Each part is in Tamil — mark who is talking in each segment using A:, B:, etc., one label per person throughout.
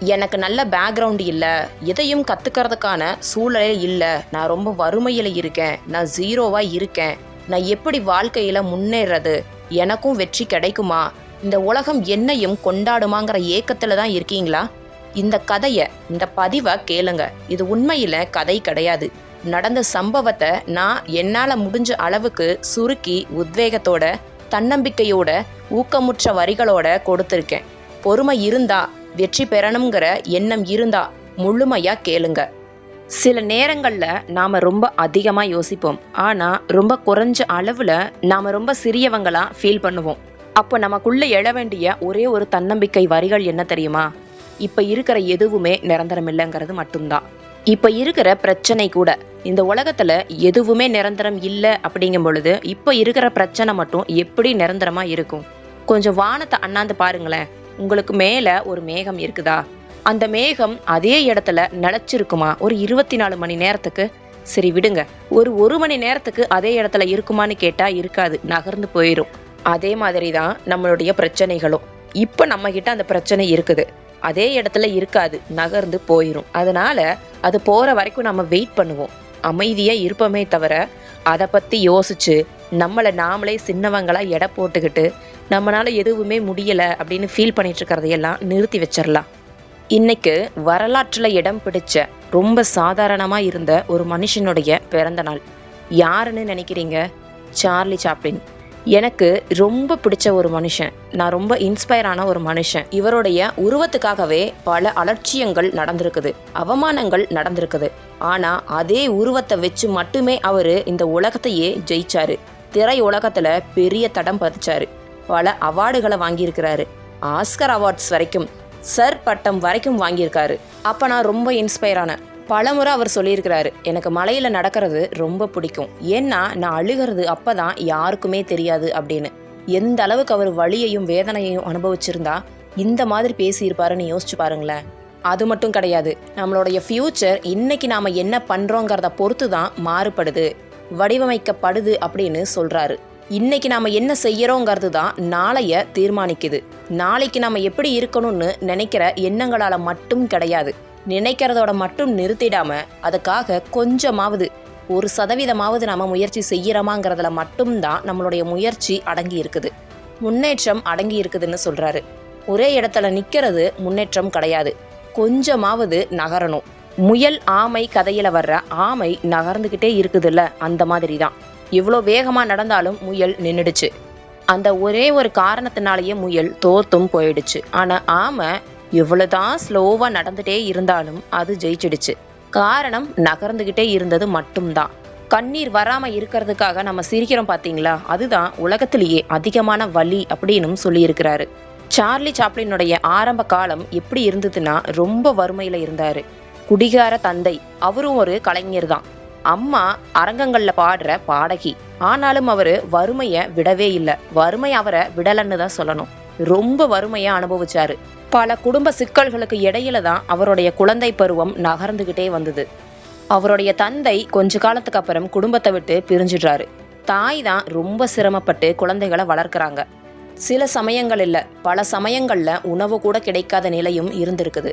A: எனக்கு நல்ல பேக்ரவுண்ட் இல்லை. எதையும் கற்றுக்கிறதுக்கான சூழலே இல்லை. நான் ரொம்ப வறுமையில் இருக்கேன். நான் ஜீரோவாக இருக்கேன். நான் எப்படி வாழ்க்கையில் முன்னேறது? எனக்கும் வெற்றி கிடைக்குமா? இந்த உலகம் என்னையும் கொண்டாடுமாங்கிற ஏக்கத்தில் தான் இருக்கீங்களா? இந்த கதையை இந்த பதிவை கேளுங்க. இது உண்மையில் கதை கிடையாது. நடந்த சம்பவத்தை நான் என்னால் முடிஞ்ச அளவுக்கு சுருக்கி உத்வேகத்தோட தன்னம்பிக்கையோட ஊக்கமுற்ற வரிகளோட கொடுத்துருக்கேன். பொறுமை இருந்தா வெற்றி பெறணுங்கிற எண்ணம் இருந்தா முழுமையா கேளுங்க. சில நேரங்களில் நாம் ரொம்ப அதிகமாக யோசிப்போம். ஆனால் ரொம்ப குறைஞ்ச அளவில் நாம் ரொம்ப சிறியவங்களாக ஃபீல் பண்ணுவோம். அப்போ நமக்குள்ளே எழ வேண்டிய ஒரே ஒரு தன்னம்பிக்கை வரிகள் என்ன தெரியுமா? இப்போ இருக்கிற எதுவுமே நிரந்தரம் இல்லைங்கிறது மட்டும்தான். இப்போ இருக்கிற பிரச்சனை கூட இந்த உலகத்தில் எதுவுமே நிரந்தரம் இல்லை அப்படிங்கும் பொழுது இப்போ இருக்கிற பிரச்சனை மட்டும் எப்படி நிரந்தரமாக இருக்கும்? கொஞ்சம் வானத்தை அண்ணாந்து பாருங்களேன். உங்களுக்கு மேலே ஒரு மேகம் இருக்குதா? அந்த மேகம் அதே இடத்துல நிலச்சிருக்குமா? ஒரு இருபத்தி நாலு மணி நேரத்துக்கு? சரி விடுங்க. ஒரு ஒரு மணி நேரத்துக்கு அதே இடத்துல இருக்குமான்னு கேட்டால் இருக்காது. நகர்ந்து போயிடும் அதே மாதிரி தான் நம்மளுடைய பிரச்சனைகளும். இப்போ நம்ம கிட்ட அந்த பிரச்சனை இருக்குது. அதே இடத்துல இருக்காது. நகர்ந்து போயிடும் அதனால அது போகிற வரைக்கும் நம்ம வெயிட் பண்ணுவோம். அமைதியாக இருப்போமே தவிர அதை பற்றி யோசிச்சு நம்மளை நாமளே சின்னவங்களாக எடை போட்டுக்கிட்டு நம்மளால் எதுவுமே முடியலை அப்படின்னு ஃபீல் பண்ணிட்டு இருக்கிறதையெல்லாம் நிறுத்தி வச்சிடலாம் இன்னைக்கு வரலாற்றில் இடம் பிடிச்ச ரொம்ப சாதாரணமாக இருந்த ஒரு மனுஷனுடைய பிறந்த நாள். யாருன்னு நினைக்கிறீங்க? Charlie Chaplin. எனக்கு ரொம்ப பிடிச்ச ஒரு மனுஷன் நான் ரொம்ப இன்ஸ்பயரான ஒரு மனுஷன். இவருடைய உருவத்துக்காகவே பல அலட்சியங்கள் நடந்திருக்குது அவமானங்கள் நடந்திருக்குது. ஆனால் அதே உருவத்தை வச்சு மட்டுமே அவர் இந்த உலகத்தையே ஜெயிச்சாரு. திரை உலகத்தில் பெரிய தடம் பதிச்சாரு. பல அவார்டுகளை வாங்கியிருக்கிறாரு. ஆஸ்கர் அவார்ட்ஸ் வரைக்கும் சர் பட்டம் வரைக்கும் வாங்கியிருக்காரு. அப்போ நான் ரொம்ப இன்ஸ்பயர் ஆனேன். பலமுறை அவர் சொல்லியிருக்கிறாரு எனக்கு மலையில் நடக்கிறது ரொம்ப பிடிக்கும். ஏன்னா நான் அழுகிறது அப்போ தான் யாருக்குமே தெரியாது அப்படின்னு. எந்த அளவுக்கு அவர் வழியையும் வேதனையையும் அனுபவிச்சிருந்தா இந்த மாதிரி பேசியிருப்பாருன்னு யோசிச்சு பாருங்களேன். அது மட்டும் கிடையாது நம்மளுடைய ஃப்யூச்சர் இன்னைக்கு நாம் என்ன பண்ணுறோங்கிறத பொறுத்து தான் மாறுபடுது வடிவமைக்கப்படுது அப்படின்னு சொல்கிறாரு இன்னைக்கு நாம் என்ன செய்யறோங்கிறது தான் நாளைய தீர்மானிக்குது. நாளைக்கு நம்ம எப்படி இருக்கணும்னு நினைக்கிற எண்ணங்களால் மட்டும் கிடையாது. நினைக்கிறதோட மட்டும் நிறுத்திடாம அதுக்காக கொஞ்சமாவது ஒரு சதவீதமாவது நம்ம முயற்சி செய்யறோமாங்கிறதுல மட்டும்தான் நம்மளுடைய முயற்சி அடங்கி இருக்குது. முன்னேற்றம் அடங்கி இருக்குதுன்னு சொல்றாரு. ஒரே இடத்துல நிற்கிறது முன்னேற்றம் கிடையாது. கொஞ்சமாவது நகரணும். முயல் ஆமை கதையில வர்ற ஆமை நகர்ந்துகிட்டே இருக்குதுல்ல அந்த மாதிரி தான். இவ்வளோ வேகமாக நடந்தாலும் முயல் நின்றுடுச்சு அந்த ஒரே ஒரு காரணத்தினாலேயே முயல் தோத்தும் போயிடுச்சு. ஆனால் ஆமை எவ்வளவுதான் ஸ்லோவாக நடந்துட்டே இருந்தாலும் அது ஜெயிச்சிடுச்சு. காரணம் நகர்ந்துக்கிட்டே இருந்தது மட்டும்தான். கண்ணீர் வராமல் இருக்கிறதுக்காக நம்ம சிரிக்கிறோம் பார்த்தீங்களா அதுதான் உலகத்திலேயே அதிகமான வலி அப்படின்னு சொல்லியிருக்கிறாரு. சார்லி சாப்ளினுடைய ஆரம்ப காலம் எப்படி இருந்ததுன்னா ரொம்ப வறுமையில் இருந்தார். குடிகார தந்தை அவரும் ஒரு கலைஞர் தான் அம்மா அரங்கங்கள்ல பாடுற பாடகி. ஆனாலும் அவரு வறுமைய விடவே இல்லை. வறுமை அவரை விடலன்னு தான் சொல்லணும். ரொம்ப வறுமையா அனுபவிச்சாரு. பல குடும்ப சிக்கல்களுக்கு இடையில தான் அவருடைய குழந்தை பருவம் நகர்ந்துகிட்டே வந்தது. அவருடைய தந்தை கொஞ்ச காலத்துக்கு அப்புறம் குடும்பத்தை விட்டு பிரிஞ்சிடுறாரு. தாய் தான் ரொம்ப சிரமப்பட்டு குழந்தைகளை வளர்க்குறாங்க. சில சமயங்கள் இல்லை. பல சமயங்களில் உணவு கூட கிடைக்காத நிலையும் இருந்திருக்குது.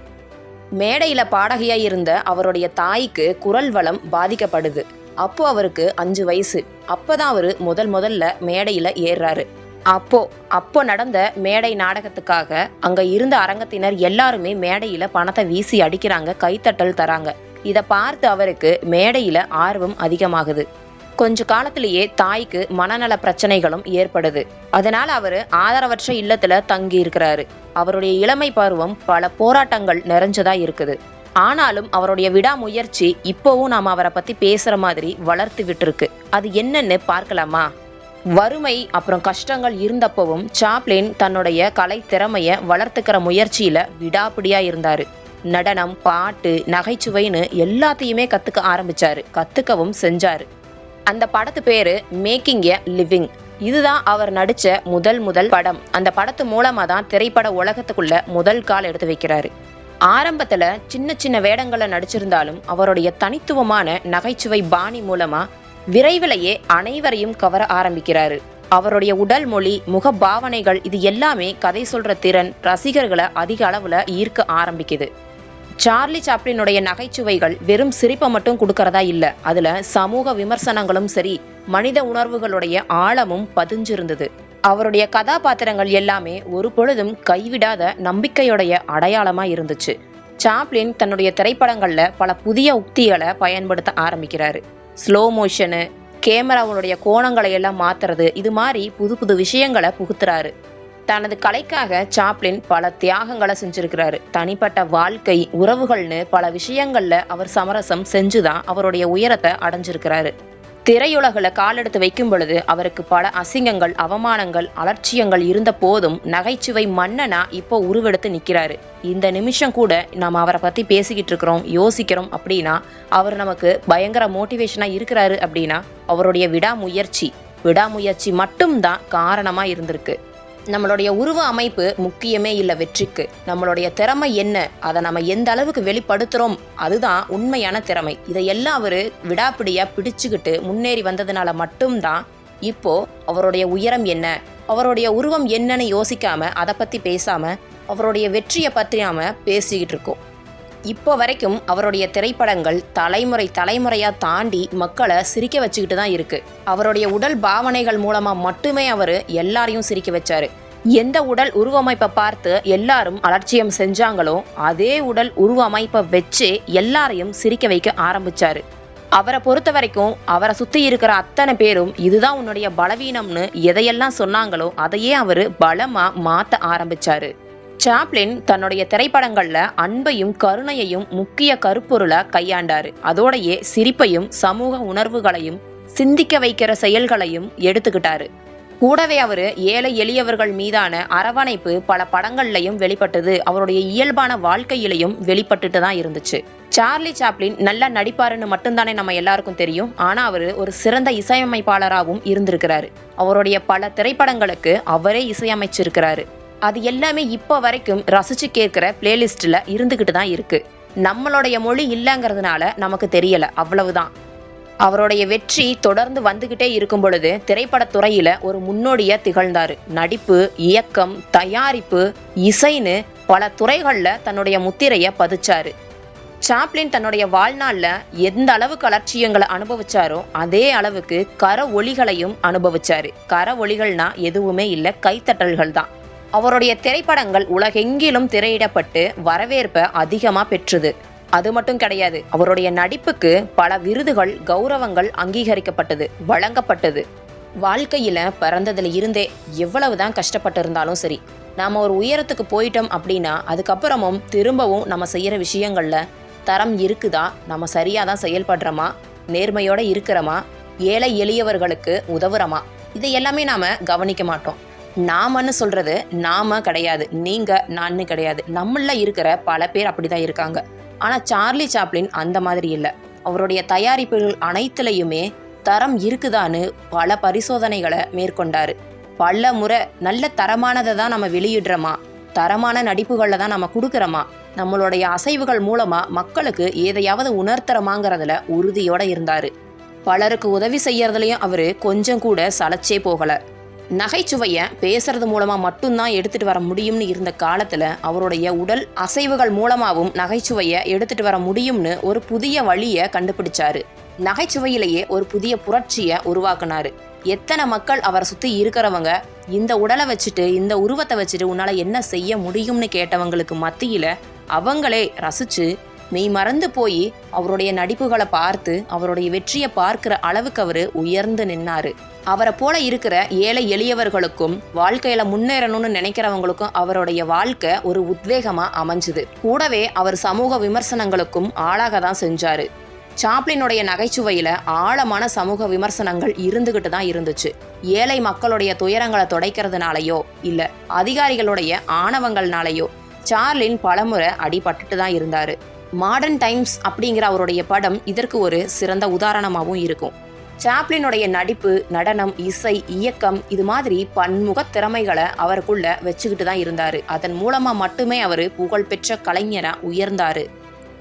A: மேடையில பாடகியா இருந்த அவருடைய தாய்க்கு குரல் வளம் பாதிக்கப்படுது. அப்போ அவருக்கு அஞ்சு வயசு. அப்பதான் அவரு முதல் முதல்ல மேடையில ஏறுறாரு. அப்போ அப்போ நடந்த மேடை நாடகத்துக்காக அங்க இருந்த அரங்கத்தினர் எல்லாருமே மேடையில பணத்தை வீசி அடிக்கிறாங்க கைத்தட்டல் தராங்க. இதை பார்த்து அவருக்கு மேடையில ஆர்வம் அதிகமாகுது. கொஞ்ச காலத்திலேயே தாய்க்கு மனநல பிரச்சனைகளும் ஏற்படுது. அதனால அவரு ஆதரவற்ற இல்லத்துல தங்கி இருக்கிறாரு அவருடைய இளமை பருவம் பல போராட்டங்கள் நிறைஞ்சதா இருக்குது. ஆனாலும் அவருடைய விடாமுயற்சி இப்போவும் நாம அவரை பத்தி பேசுற மாதிரி வளர்த்து விட்டுருக்கு. அது என்னன்னு பார்க்கலாமா? வறுமை அப்புறம் கஷ்டங்கள் இருந்தப்பவும் சாப்ளின் தன்னுடைய கலை திறமைய வளர்த்துக்கிற முயற்சியில விடாப்பிடியா இருந்தாரு. நடனம் பாட்டு நகைச்சுவைன்னு எல்லாத்தையுமே கத்துக்க ஆரம்பிச்சாரு. கத்துக்கவும் செஞ்சாரு. அந்த படத்து பேரு மேக்கிங் எ லிவிங். இதுதான் அவர் நடிச்ச முதல் முதல் படம். அந்த படத்து மூலமா தான் திரைப்பட உலகத்துக்குள்ள முதல் கால் எடுத்து வைக்கிறாரு. ஆரம்பத்துல சின்ன சின்ன வேடங்களை நடிச்சிருந்தாலும் அவருடைய தனித்துவமான நகைச்சுவை பாணி மூலமா விரைவிலேயே அனைவரையும் கவர ஆரம்பிக்கிறாரு. அவருடைய உடல் மொழி முக பாவனைகள் இது எல்லாமே கதை சொல்ற திறன் ரசிகர்களை அதிக அளவுல ஈர்க்க ஆரம்பிக்குது. சார்லி சாப்ளினுடைய நகைச்சுவைகள் வெறும் சிரிப்பை மட்டும் கொடுக்கறதா இல்லை. அதுல சமூக விமர்சனங்களும் சரி மனித உணர்வுகளுடைய ஆழமும் பதிஞ்சிருந்தது. அவருடைய கதாபாத்திரங்கள் எல்லாமே ஒரு பொழுதும் கைவிடாத நம்பிக்கையுடைய அடையாளமா இருந்துச்சு. சாப்ளின் தன்னுடைய திரைப்படங்கள்ல பல புதிய உக்திகளை பயன்படுத்த ஆரம்பிக்கிறாரு. ஸ்லோ மோஷனு கேமராவுடைய கோணங்களை எல்லாம் மாத்துறது இது மாதிரி புது புது விஷயங்களை புகுத்துறாரு. தனது கலைக்காக சாப்ளின் பல தியாகங்களை செஞ்சிருக்கிறாரு. தனிப்பட்ட வாழ்க்கை உறவுகள்னு பல விஷயங்கள்ல அவர் சமரசம் செஞ்சுதான் அவருடைய உயரத்தை அடைஞ்சிருக்கிறாரு. திரையுலகில் காலெடுத்து வைக்கும் பொழுது அவருக்கு பல அசிங்கங்கள் அவமானங்கள் அலட்சியங்கள் இருந்த போதும் நகைச்சுவை மன்னனா இப்போ உருவெடுத்து நிற்கிறாரு. இந்த நிமிஷம் கூட நம்ம அவரை பற்றி பேசிக்கிட்டு இருக்கிறோம் யோசிக்கிறோம் அப்படின்னா அவர் நமக்கு பயங்கர மோட்டிவேஷனாக இருக்கிறாரு அப்படின்னா அவருடைய விடாமுயற்சி விடாமுயற்சி மட்டும்தான் காரணமாக இருந்திருக்கு. நம்மளுடைய உருவ அமைப்பு முக்கியமே இல்லை வெற்றிக்கு. நம்மளுடைய திறமை என்ன? அதை நம்ம எந்த அளவுக்கு வெளிப்படுத்துகிறோம் அதுதான் உண்மையான திறமை. இதையெல்லாம் அவர் விடாப்பிடியாக பிடிச்சுக்கிட்டு முன்னேறி வந்ததுனால மட்டும்தான் இப்போ அவருடைய உயரம் என்ன? அவருடைய உருவம் என்னன்னு யோசிக்காம அதை பற்றி பேசாமல் அவருடைய வெற்றியை பற்றியாமல் பேசிக்கிட்டு இருக்கோம். இப்போ வரைக்கும் அவருடைய திரைப்படங்கள் தலைமுறை தலைமுறையாக தாண்டி மக்களை சிரிக்க வச்சுக்கிட்டு தான் இருக்கு. அவருடைய உடல் பாவனைகள் மூலமா மட்டுமே அவர் எல்லாரையும் சிரிக்க வச்சாரு. எந்த உடல் உருவமைப்பை பார்த்து எல்லாரும் அலட்சியம் செஞ்சாங்களோ அதே உடல் உருவமைப்பை வச்சு எல்லாரையும் சிரிக்க வைக்க ஆரம்பிச்சாரு. அவரை பொறுத்த வரைக்கும் அவரை சுத்தி இருக்கிற அத்தனை பேரும் இதுதான் உன்னுடைய பலவீனம்னு எதையெல்லாம் சொன்னாங்களோ அதையே அவர் பலமா மாத்த ஆரம்பிச்சாரு. சாப்ளின் தன்னுடைய திரைப்படங்கள்ல அன்பையும் கருணையையும் முக்கிய கருப்பொருளை கையாண்டாரு. அதோடையே சிரிப்பையும் சமூக உணர்வுகளையும் சிந்திக்க வைக்கிற செயல்களையும் எடுத்துக்கிட்டாரு. கூடவே அவர் ஏழை எளியவர்கள் மீதான அரவணைப்பு பல படங்கள்லையும் வெளிப்பட்டது. அவருடைய இயல்பான வாழ்க்கையிலையும் வெளிப்பட்டுட்டு தான் இருந்துச்சு. சார்லி சாப்ளின் நல்லா நடிப்பாருன்னு மட்டும்தானே நம்ம எல்லாருக்கும் தெரியும். ஆனால் அவர் ஒரு சிறந்த இசையமைப்பாளராகவும் இருந்திருக்கிறாரு. அவருடைய பல திரைப்படங்களுக்கு அவரே இசையமைச்சிருக்கிறாரு. அது எல்லாமே இப்போ வரைக்கும் ரசிச்சு கேட்குற பிளேலிஸ்ட்ல இருந்துக்கிட்டு தான் இருக்கு. நம்மளுடைய மொழி இல்லைங்கிறதுனால நமக்கு தெரியல அவ்வளவுதான். அவருடைய வெற்றி தொடர்ந்து வந்துகிட்டே இருக்கும் பொழுது திரைப்படத்துறையில ஒரு முன்னோடியா திகழ்ந்தார். நடிப்பு இயக்கம் தயாரிப்பு இசைன்னு பல துறைகள்ல தன்னுடைய முத்திரைய பதிச்சாரு. சாப்ளின் தன்னுடைய வாழ்நாளில் எந்த அளவுக்கு அலட்சியங்களை அனுபவிச்சாரோ அதே அளவுக்கு கர ஒளிகளையும் அனுபவிச்சாரு. கர ஒளிகள்னா எதுவுமே இல்லை கைத்தட்டல்கள் தான் அவருடைய திரைப்படங்கள் உலகெங்கிலும் திரையிடப்பட்டு வரவேற்பை அதிகமாக பெற்றது. அது மட்டும் கிடையாது அவருடைய நடிப்புக்கு பல விருதுகள் கௌரவங்கள் அங்கீகரிக்கப்பட்டது வழங்கப்பட்டது. வாழ்க்கையில பிறந்ததுல இருந்தே எவ்வளவுதான் கஷ்டப்பட்டு இருந்தாலும் சரி நாம ஒரு உயரத்துக்கு போயிட்டோம் அப்படின்னா அதுக்கப்புறமும் திரும்பவும் நம்ம செய்யற விஷயங்கள்ல தரம் இருக்குதா? நம்ம சரியாக தான் செயல்படுறோமா? நேர்மையோட இருக்கிறோமா? ஏழை எளியவர்களுக்கு உதவுறோமா? இதை எல்லாமே நாம கவனிக்க மாட்டோம். நாமன்னு சொல்கிறது நாம கிடையாது. நீங்கள் நான்னு கிடையாது. நம்மள இருக்கிற பல பேர் அப்படிதான் இருக்காங்க. ஆனால் சார்லி சாப்ளின் அந்த மாதிரி இல்லை. அவருடைய தயாரிப்புகள் அனைத்துலையுமே தரம் இருக்குதான்னு பல பரிசோதனைகளை மேற்கொண்டார். பல முறை நல்ல தரமானதை தான் நம்ம வெளியிடுறோமா? தரமான நடிப்புகளில் தான் நம்ம கொடுக்குறோமா? நம்மளுடைய அசைவுகள் மூலமாக மக்களுக்கு எதையாவது உணர்த்துறமாங்கிறதுல உறுதியோடு இருந்தார். பலருக்கு உதவி செய்யறதுலையும் அவர் கொஞ்சம் கூட சளைச்சே போகலை. நகைச்சுவையை பேசுறது மூலமாக மட்டும்தான் எடுத்துகிட்டு வர முடியும்னு இருந்த காலத்தில் அவருடைய உடல் அசைவுகள் மூலமாகவும் நகைச்சுவையை எடுத்துட்டு வர முடியும்னு ஒரு புதிய வழியை கண்டுபிடிச்சாரு. நகைச்சுவையிலேயே ஒரு புதிய புரட்சியை உருவாக்குனாரு. எத்தனை மக்கள் அவரை சுற்றி இருக்கிறவங்க இந்த உடலை வச்சுட்டு இந்த உருவத்தை வச்சுட்டு உன்னால் என்ன செய்ய முடியும்னு கேட்டவங்களுக்கு மத்தியில் அவங்களே ரசித்து மெய் மறந்து போய் அவருடைய நடிப்புகளை பார்த்து அவருடைய வெற்றியை பார்க்குற அளவுக்கு அவர் உயர்ந்து நின்னாரு. அவரை போல இருக்கிற ஏழை எளியவர்களுக்கும் வாழ்க்கையில முன்னேறணும்னு நினைக்கிறவங்களுக்கும் அவருடைய வாழ்க்கை ஒரு உத்வேகமா அமைஞ்சுது. கூடவே அவர் சமூக விமர்சனங்களுக்கும் ஆளாக தான் செஞ்சாரு. சாப்ளினுடைய நகைச்சுவையில ஆழமான சமூக விமர்சனங்கள் இருந்துகிட்டு தான் இருந்துச்சு. ஏழை மக்களுடைய துயரங்களை துடைக்கிறதுனாலயோ இல்ல அதிகாரிகளுடைய ஆணவங்கள்னாலயோ சார்லின் பலமுறை அடிபட்டுட்டு தான் இருந்தாரு. மாடர்ன் டைம்ஸ் அப்படிங்கிற அவருடைய படம் இதற்கு ஒரு சிறந்த உதாரணமாகவும் இருக்கும். சாப்ளினுடைய நடிப்பு நடனம் இசை இயக்கம் இது மாதிரி பன்முக திறமைகளை அவருக்குள்ள வச்சுக்கிட்டு தான் இருந்தார். அதன் மூலமாக மட்டுமே அவர் புகழ்பெற்ற கலைஞராக உயர்ந்தார்.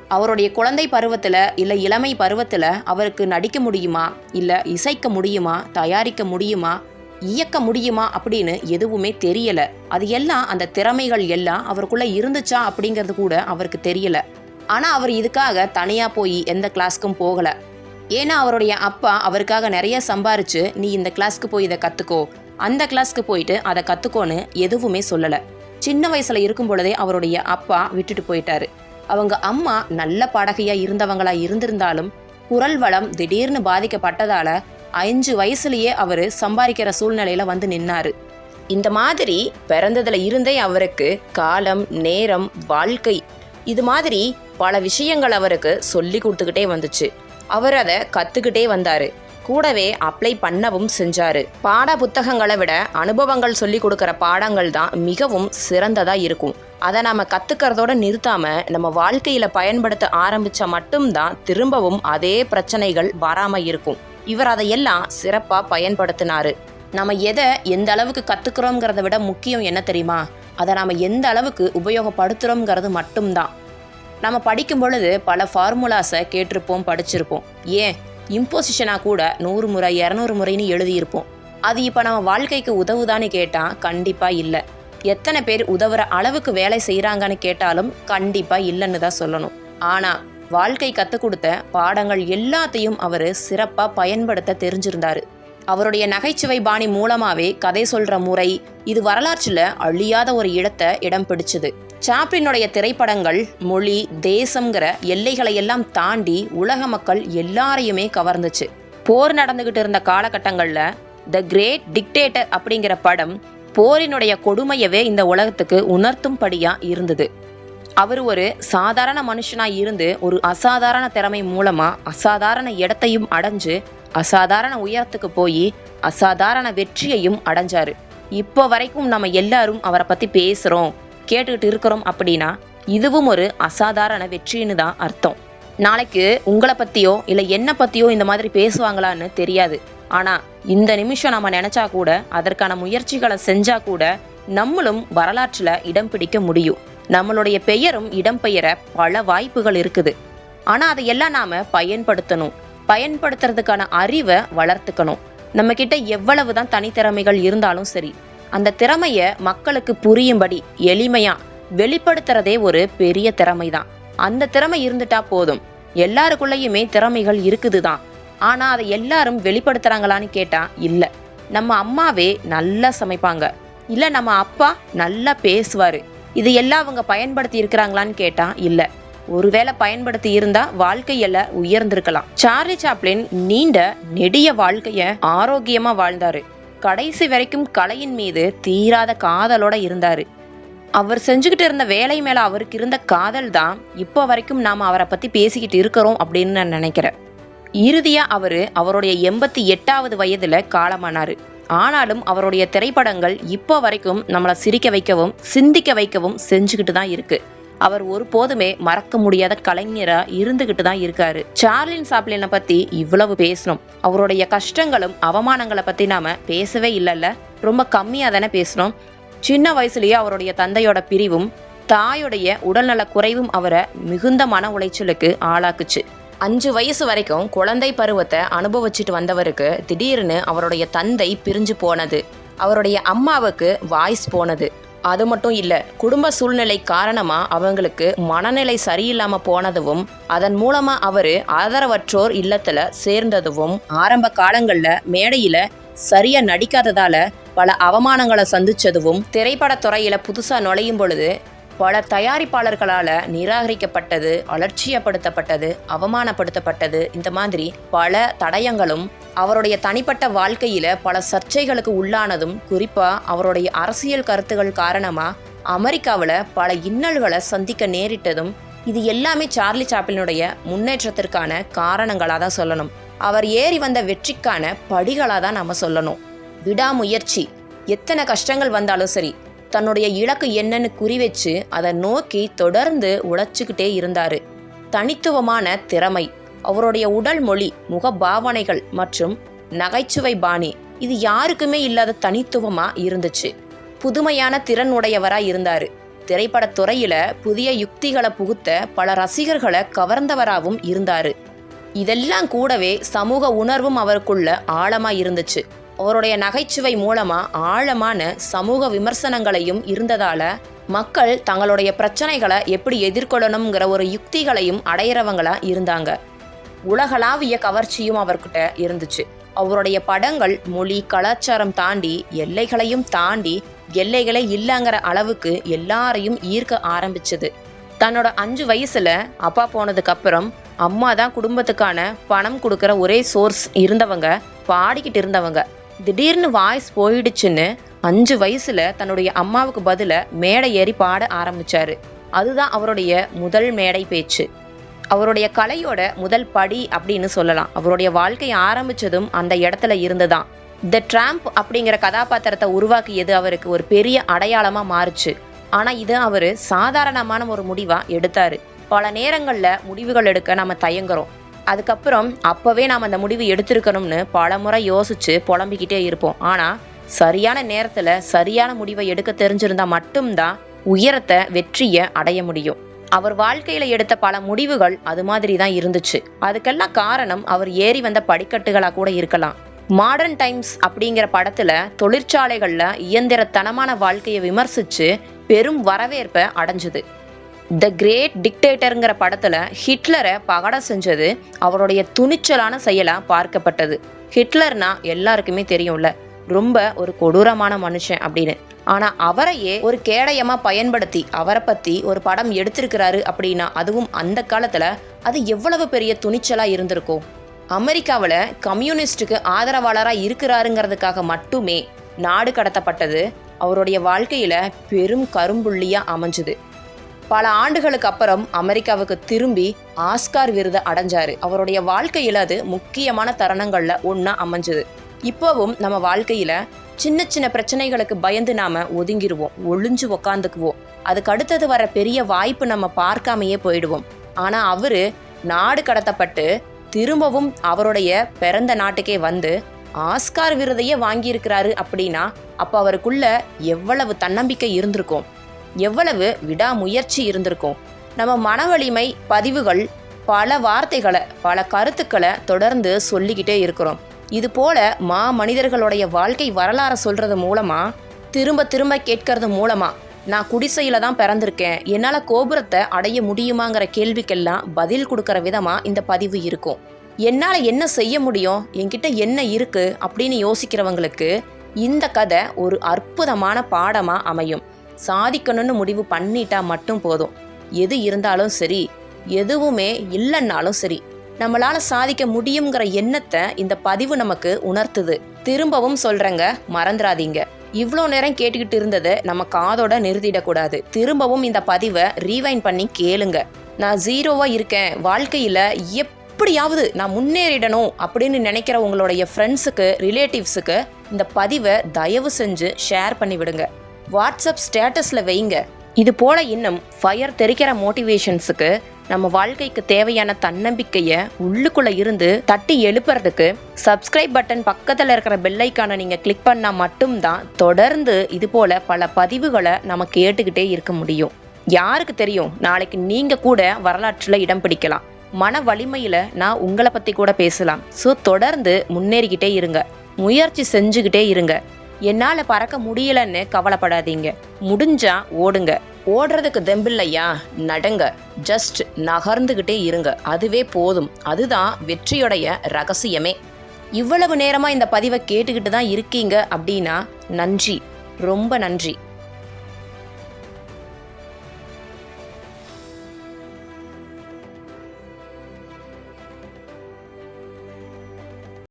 A: அவருடைய குழந்தை பருவத்தில் இல்லை இளமை பருவத்தில் அவருக்கு நடிக்க முடியுமா? இல்லை இசைக்க முடியுமா? தயாரிக்க முடியுமா? இயக்க முடியுமா? அப்படின்னு எதுவுமே தெரியல. அது எல்லாம் அந்த திறமைகள் எல்லாம் அவருக்குள்ள இருந்துச்சா அப்படிங்கிறது கூட அவருக்கு தெரியல. ஆனால் அவர் இதுக்காக தனியாக போய் எந்த கிளாஸ்க்கும் போகலை. ஏன்னா அவருடைய அப்பா அவருக்காக நிறைய சம்பாரிச்சு நீ இந்த கிளாஸ்க்கு போய் இதை கற்றுக்கோ அந்த கிளாஸ்க்கு போயிட்டு அதை கற்றுக்கோன்னு எதுவுமே சொல்லலை. சின்ன வயசில் இருக்கும் பொழுதே அவருடைய அப்பா விட்டுட்டு போயிட்டாரு. அவங்க அம்மா நல்ல பாடகையாக இருந்தவங்களா இருந்திருந்தாலும் குரல் வளம் திடீர்னு பாதிக்கப்பட்டதால அஞ்சு வயசுலேயே அவர் சம்பாதிக்கிற சூழ்நிலையில் வந்து நின்னாரு. இந்த மாதிரி பிறந்ததில் இருந்தே அவருக்கு காலம் நேரம் வாழ்க்கை இது மாதிரி பல விஷயங்கள் அவருக்கு சொல்லி கொடுத்துக்கிட்டே வந்துச்சு. அவர் அதை கற்றுக்கிட்டே வந்தார். கூடவே அப்ளை பண்ணவும் செஞ்சார். பாட புத்தகங்களை விட அனுபவங்கள் சொல்லி கொடுக்குற பாடங்கள் தான் மிகவும் சிறந்ததாக இருக்கும். அதை நாம் கத்துக்கிறதோட நிறுத்தாமல் நம்ம வாழ்க்கையில் பயன்படுத்த ஆரம்பிச்சா மட்டும்தான் திரும்பவும் அதே பிரச்சனைகள் வராமல் இருக்கும். இவர் அதையெல்லாம் சிறப்பாக பயன்படுத்தினார். நம்ம எதை எந்த அளவுக்கு கற்றுக்குறோங்கிறத விட முக்கியம் என்ன தெரியுமா? அதை நாம் எந்த அளவுக்கு உபயோகப்படுத்துகிறோங்கிறது மட்டும்தான். நம்ம படிக்கும் பொழுது பல ஃபார்முலாஸை கேட்டிருப்போம் படிச்சிருப்போம். ஏன்? இம்போசிஷனாக கூட நூறு முறை இரநூறு முறைன்னு எழுதியிருப்போம். அது இப்போ நம்ம வாழ்க்கைக்கு உதவுதான்னு கேட்டால் கண்டிப்பாக இல்லை. எத்தனை பேர் உதவுற அளவுக்கு வேலை செய்கிறாங்கன்னு கேட்டாலும் கண்டிப்பாக இல்லைன்னு தான் சொல்லணும். ஆனால் வாழ்க்கை கற்றுக் கொடுத்த பாடங்கள் எல்லாத்தையும் அவர் சிறப்பாக பயன்படுத்த தெரிஞ்சிருந்தார். அவருடைய நகைச்சுவை பாணி மூலமாகவே கதை சொல்கிற முறை இது வரலாற்றில் அழியாத ஒரு இடத்தை இடம் பிடிச்சது. சாப்ளினுடைய திரைப்படங்கள் மொழி தேசம்ங்கிற எல்லைகளை எல்லாம் தாண்டி உலக மக்கள் எல்லாரையுமே கவர்ந்துச்சு. போர் நடந்துகிட்டு இருந்த காலகட்டங்களில் த கிரேட் டிக்டேட்டர் அப்படிங்கிற படம் போரினுடைய கொடுமையவே இந்த உலகத்துக்கு உணர்த்தும்படியா இருந்தது. அவர் ஒரு சாதாரண மனுஷனா இருந்து ஒரு அசாதாரண திறமை மூலமா அசாதாரண இடத்தையும் அடைஞ்சு அசாதாரண உயரத்துக்கு போய் அசாதாரண வெற்றியையும் அடைஞ்சாரு. இப்போ வரைக்கும் நம்ம எல்லாரும் அவரை பத்தி பேசுறோம். கேட்டுக்கிட்டு இருக்கிறோம் அப்படின்னா இதுவும் ஒரு அசாதாரண வெற்றின்னு தான் அர்த்தம். நாளைக்கு உங்களை பத்தியோ இல்ல என்ன பத்தியோ இந்த மாதிரி பேசுவாங்களான்னு தெரியாது. ஆனா இந்த நிமிஷம் நம்ம நினைச்சா கூட அதற்கான முயற்சிகளை செஞ்சா கூட நம்மளும் வரலாற்றுல இடம் பிடிக்க முடியும். நம்மளுடைய பெயரும் இடம்பெயர பல வாய்ப்புகள் இருக்குது. ஆனா அதையெல்லாம் நாம பயன்படுத்தணும். பயன்படுத்துறதுக்கான அறிவை வளர்த்துக்கணும். நம்ம கிட்ட எவ்வளவுதான் தனித்திறமைகள் இருந்தாலும் சரி அந்த திறமைய மக்களுக்கு புரியும்படி எளிமையா வெளிப்படுத்துறதே ஒரு பெரிய திறமை தான் அந்த திறமை இருந்துட்டா போதும். எல்லாருக்குள்ளேயுமே திறமைகள் இருக்குதுதான். ஆனா அதை எல்லாரும் வெளிப்படுத்துறாங்களான்னு கேட்டா இல்ல. நம்ம அம்மாவே நல்லா சமைப்பாங்க. இல்ல நம்ம அப்பா நல்லா பேசுவாரு. இது எல்லாம் அவங்க பயன்படுத்தி இருக்கிறாங்களான்னு கேட்டா இல்ல. ஒருவேளை பயன்படுத்தி இருந்தா வாழ்க்கையில உயர்ந்திருக்கலாம். சார்லி சாப்ளின் நீண்ட நெடிய வாழ்க்கைய ஆரோக்கியமா வாழ்ந்தாரு. கடைசி வரைக்கும் கலையின் மீது தீராத காதலோட இருந்தார். அவர் செஞ்சுக்கிட்டு இருந்த வேலை மேலே அவருக்கு இருந்த காதல் தான் இப்போ வரைக்கும் நாம் அவரை பற்றி பேசிக்கிட்டு இருக்கிறோம் அப்படின்னு நான் நினைக்கிறேன். இறுதியாக அவர் அவருடைய எண்பத்தி எட்டாவது வயதில் காலமானாரு. ஆனாலும் அவருடைய திரைப்படங்கள் இப்போ வரைக்கும் நம்மளை சிரிக்க வைக்கவும் சிந்திக்க வைக்கவும் செஞ்சுக்கிட்டு தான் இருக்குது அவர் ஒருபோதுமே மறக்க முடியாத கலைஞரா இருந்துகிட்டு தான் இருக்காரு. சார்லின் சாப்ளினை பத்தி இவ்வளவு பேசணும். அவருடைய கஷ்டங்களும் அவமானங்களை பத்தி நாம பேசவே இல்லைல்ல? ரொம்ப கம்மியா தானே பேசணும். சின்ன வயசுலயே அவருடைய தந்தையோட பிரிவும் தாயுடைய உடல்நல குறைவும் அவரை மிகுந்த மன உளைச்சலுக்கு ஆளாக்குச்சு. அஞ்சு வயசு வரைக்கும் குழந்தை பருவத்தை அனுபவிச்சுட்டு வந்தவருக்கு திடீர்னு அவருடைய தந்தை பிரிஞ்சு போனது. அவருடைய அம்மாவுக்கு வாய்ஸ் போனது. அது மட்டும் இல்லை குடும்ப சூழ்நிலை காரணமா அவங்களுக்கு மனநிலை சரியில்லாம போனதும் அதன் மூலமா அவரு ஆதரவற்றோர் இல்லத்துல சேர்ந்ததும் ஆரம்ப காலங்கள்ல மேடையில சரியா நடிக்காததால பல அவமானங்களை சந்திச்சதும் திரைப்படத் துறையில புதுசா நுழையும் பொழுது பல தயாரிப்பாளர்களால நிராகரிக்கப்பட்டது அலட்சியப்படுத்தப்பட்டது அவமானப்படுத்தப்பட்டது இந்த மாதிரி பல தடயங்களும் அவருடைய தனிப்பட்ட வாழ்க்கையில பல சர்ச்சைகளுக்கு உள்ளானதும் குறிப்பா அவருடைய அரசியல் கருத்துகள் காரணமா அமெரிக்காவில் பல இன்னல்களை சந்திக்க நேரிட்டதும் இது எல்லாமே சார்லி சாப்பிளினுடைய முன்னேற்றத்திற்கான காரணங்களாக தான் சொல்லணும். அவர் ஏறி வந்த வெற்றிக்கான படிகளாக தான் நம்ம சொல்லணும். விடாமுயற்சி. எத்தனை கஷ்டங்கள் வந்தாலும் சரி தன்னுடைய இலக்கு என்னன்னு குறிவச்சு அதை நோக்கி தொடர்ந்து உழைச்சிக்கிட்டே இருந்தாரு. தனித்துவமான திறமை அவருடைய உடல் மொழி முக பாவனைகள் மற்றும் நகைச்சுவை பாணி இது யாருக்குமே இல்லாத தனித்துவமா இருந்துச்சு. புதுமையான திறன் உடையவரா இருந்தாரு. திரைப்படத் துறையில புதிய யுக்திகளை புகுத்த பல ரசிகர்களை கவர்ந்தவராகவும் இருந்தாரு. இதெல்லாம் கூடவே சமூக உணர்வும் அவருக்குள்ள ஆழமா இருந்துச்சு. அவருடைய நகைச்சுவை மூலமா ஆழமான சமூக விமர்சனங்களையும் இருந்ததால மக்கள் தங்களுடைய பிரச்சனைகளை எப்படி எதிர்கொள்ளணுங்கிற ஒரு யுக்திகளையும் அடையிறவங்களா இருந்தாங்க. உலகளாவிய கவர்ச்சியும் அவர்கிட்ட இருந்துச்சு. அவருடைய படங்கள் மொழி கலாச்சாரம் தாண்டி எல்லைகளையும் தாண்டி எல்லைகளே இல்லைங்கிற அளவுக்கு எல்லாரையும் ஈர்க்க ஆரம்பிச்சது. தன்னோட அஞ்சு வயசுல அப்பா போனதுக்கு அப்புறம் அம்மா தான் குடும்பத்துக்கான பணம் கொடுக்குற ஒரே சோர்ஸ் இருந்தவங்க பாடிக்கிட்டு இருந்தவங்க. திடீர்னு வாய்ஸ் போயிடுச்சுன்னு அஞ்சு வயசுல தன்னுடைய அம்மாவுக்கு பதில மேடை ஏறி பாட ஆரம்பிச்சாரு. அதுதான் அவருடைய முதல் மேடை பேச்சு. அவருடைய கலையோட முதல் படி அப்படின்னு சொல்லலாம். அவருடைய வாழ்க்கை ஆரம்பிச்சதும் அந்த இடத்துல இருந்துதான். த ட்ராம்ப் அப்படிங்கிற கதாபாத்திரத்தை உருவாக்கியது அவருக்கு ஒரு பெரிய அடையாளமா மாறுச்சு. ஆனா இது அவரு சாதாரணமான ஒரு முடிவா எடுத்தாரு. பல நேரங்கள்ல முடிவுகள் எடுக்க நம்ம தயங்குறோம். அதுக்கப்புறம் அப்போவே நாம் அந்த முடிவு எடுத்திருக்கணும்னு பல முறை யோசித்து புலம்பிக்கிட்டே இருப்போம். ஆனால் சரியான நேரத்தில் சரியான முடிவை எடுக்க தெரிஞ்சிருந்தா மட்டும்தான் உயரத்தை வெற்றியை அடைய முடியும். அவர் வாழ்க்கையில எடுத்த பல முடிவுகள் அது மாதிரி தான் இருந்துச்சு. அதுக்கெல்லாம் காரணம் அவர் ஏறி வந்த படிக்கட்டுகளா கூட இருக்கலாம். மாடர்ன் டைம்ஸ் அப்படிங்கிற படத்துல தொழிற்சாலைகள்ல இயந்திரத்தனமான வாழ்க்கையை விமர்சிச்சு பெரும் வரவேற்பை அடைஞ்சுது. த கிரேட் டிக்டேட்டருங்கிற படத்துல ஹிட்லரை பகடம் செஞ்சது அவருடைய துணிச்சலான செயலா பார்க்கப்பட்டது. ஹிட்லர்னா எல்லாருக்குமே தெரியும்ல ரொம்ப ஒரு கொடூரமான மனுஷன் அப்படின்னு. ஆனா அவரையே ஒரு கேடயமா பயன்படுத்தி அவரை பத்தி ஒரு படம் எடுத்திருக்கிறாரு அப்படின்னா அதுவும் அந்த காலத்துல அது எவ்வளவு பெரிய துணிச்சலா இருந்திருக்கும்? அமெரிக்காவில் கம்யூனிஸ்டுக்கு ஆதரவாளராக இருக்கிறாருங்கிறதுக்காக மட்டுமே நாடு கடத்தப்பட்டது அவருடைய வாழ்க்கையில் பெரும் கரும்புள்ளியாக அமைஞ்சுது. பல ஆண்டுகளுக்கு அப்புறம் அமெரிக்காவுக்கு திரும்பி ஆஸ்கார் விருதை அடைஞ்சாரு. அவருடைய வாழ்க்கையில அது முக்கியமான தருணங்கள்ல ஒன்றா அமைஞ்சது. இப்போவும் நம்ம வாழ்க்கையில சின்ன சின்ன பிரச்சனைகளுக்கு பயந்து நாம ஒதுங்கிடுவோம் ஒளிஞ்சு உக்காந்துக்குவோம். அதுக்கு அடுத்தது வர பெரிய வாய்ப்பு நம்ம பார்க்காமையே போயிடுவோம். ஆனா அவரு நாடு கடத்தப்பட்டு திரும்பவும் அவருடைய பிறந்த நாட்டுக்கே வந்து ஆஸ்கார் விருதையே வாங்கியிருக்கிறாரு அப்படின்னா அப்போ அவருக்குள்ள எவ்வளவு தன்னம்பிக்கை இருந்திருக்கும். எவ்வளவு விடாமுயற்சி இருந்திருக்கும். நம்ம மன வலிமை பதிவுகள் பல வார்த்தைகளை பல கருத்துக்களை தொடர்ந்து சொல்லிக்கிட்டே இருக்கிறோம். இது போல மா மனிதர்களுடைய வாழ்க்கை வரலாறை சொல்றது மூலமா திரும்ப திரும்ப கேட்கறது மூலமா நான் குடிசையில் தான் பிறந்திருக்கேன் என்னால் கோபுரத்தை அடைய முடியுமாங்கிற கேள்விக்கெல்லாம் பதில் கொடுக்குற விதமாக இந்த பதிவு இருக்கும். என்னால் என்ன செய்ய முடியும் என்கிட்ட என்ன இருக்குது அப்படின்னு யோசிக்கிறவங்களுக்கு இந்த கதை ஒரு அற்புதமான பாடமாக அமையும். சாதிக்கணும்னு முடிவு பண்ணிட்டா மட்டும் போதும். எது இருந்தாலும் சரி எதுவுமே இல்லைன்னாலும் சரி நம்மளால சாதிக்க முடியுங்கிற எண்ணத்தை இந்த பதிவு நமக்கு உணர்த்துது. திரும்பவும் சொல்றேங்க மறந்துடாதீங்க இவ்வளோ நேரம் கேட்டுக்கிட்டு இருந்ததை நம்ம காதோட நிறுத்திடக்கூடாது. திரும்பவும் இந்த பதிவை ரீவைண்ட் பண்ணி கேளுங்க. நான் ஜீரோவா இருக்கேன். வாழ்க்கையில எப்படியாவது நான் முன்னேறிடணும் அப்படின்னு நினைக்கிற உங்களுடைய ஃப்ரெண்ட்ஸுக்கு ரிலேட்டிவ்ஸுக்கு இந்த பதிவை தயவு செஞ்சு ஷேர் பண்ணி விடுங்க வாட்ஸ்அப் ஸ்டேட்டஸில் வைங்க. இது போல இன்னும் ஃபயர் தெரிக்கிற மோட்டிவேஷன்ஸுக்கு நம்ம வாழ்க்கைக்கு தேவையான தன்னம்பிக்கையை உள்ளுக்குள்ளே இருந்து தட்டி எழுப்புறதுக்கு சப்ஸ்கிரைப் பட்டன் பக்கத்தில் இருக்கிற பெல்லைக்கான நீங்கள் கிளிக் பண்ணால் மட்டும்தான் தொடர்ந்து இது போல பல பதிவுகளை நம்ம கேட்டுக்கிட்டே இருக்க முடியும். யாருக்கு தெரியும்? நாளைக்கு நீங்கள் கூட வரலாற்றில் இடம் பிடிக்கலாம். மன வலிமையில் நான் உங்களை பற்றி கூட பேசலாம். ஸோ தொடர்ந்து முன்னேறிக்கிட்டே இருங்க. முயற்சி செஞ்சுக்கிட்டே இருங்க. என்னால் பறக்க முடியலன்னு கவலைப்படாதீங்க. முடிஞ்சா ஓடுங்க. ஓடுறதுக்கு தெம்பில்லையா? நடங்க. ஜஸ்ட் நகர்ந்துக்கிட்டே இருங்க. அதுவே போதும். அதுதான் வெற்றியுடைய ரகசியமே. இவ்வளவு நேரமாக இந்த பதிவை கேட்டுக்கிட்டு தான் இருக்கீங்க அப்படின்னா நன்றி. ரொம்ப நன்றி.